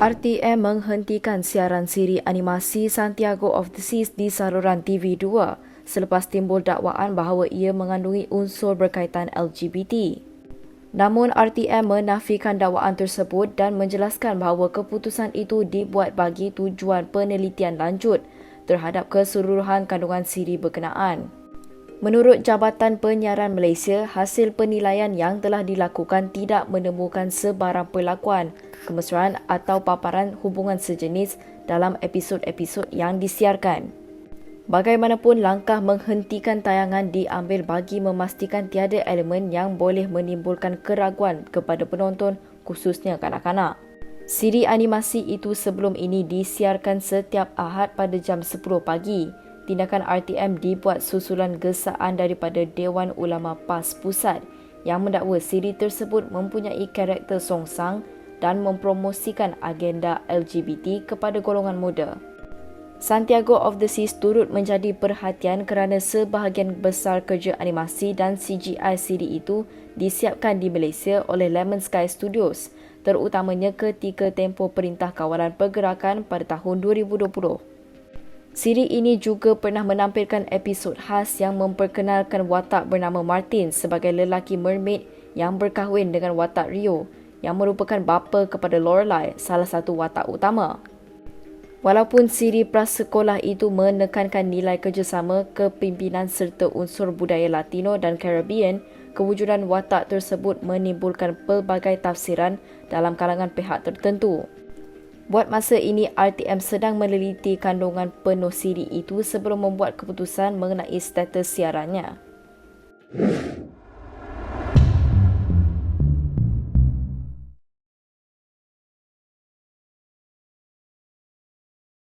RTM menghentikan siaran siri animasi Santiago of the Seas di saluran TV2 selepas timbul dakwaan bahawa ia mengandungi unsur berkaitan LGBT. Namun RTM menafikan dakwaan tersebut dan menjelaskan bahawa keputusan itu dibuat bagi tujuan penelitian lanjut terhadap keseluruhan kandungan siri berkenaan. Menurut Jabatan Penyiaran Malaysia, hasil penilaian yang telah dilakukan tidak menemukan sebarang perlakuan, kemesraan atau paparan hubungan sejenis dalam episod-episod yang disiarkan. Bagaimanapun langkah menghentikan tayangan diambil bagi memastikan tiada elemen yang boleh menimbulkan keraguan kepada penonton khususnya kanak-kanak. Siri animasi itu sebelum ini disiarkan setiap Ahad pada jam 10 pagi tindakan RTM dibuat susulan gesaan daripada Dewan Ulama PAS Pusat yang mendakwa siri tersebut mempunyai karakter songsang dan mempromosikan agenda LGBT kepada golongan muda. Santiago of the Seas turut menjadi perhatian kerana sebahagian besar kerja animasi dan CGI siri itu disiapkan di Malaysia oleh Lemon Sky Studios, terutamanya ketika tempoh Perintah Kawalan Pergerakan pada tahun 2020. Siri ini juga pernah menampilkan episod khas yang memperkenalkan watak bernama Martin sebagai lelaki mermaid yang berkahwin dengan watak Rio yang merupakan bapa kepada Lorelai, salah satu watak utama. Walaupun siri prasekolah itu menekankan nilai kerjasama, kepimpinan serta unsur budaya Latino dan Caribbean, kewujudan watak tersebut menimbulkan pelbagai tafsiran dalam kalangan pihak tertentu. Buat masa ini, RTM sedang meneliti kandungan penuh siri itu sebelum membuat keputusan mengenai status siarannya.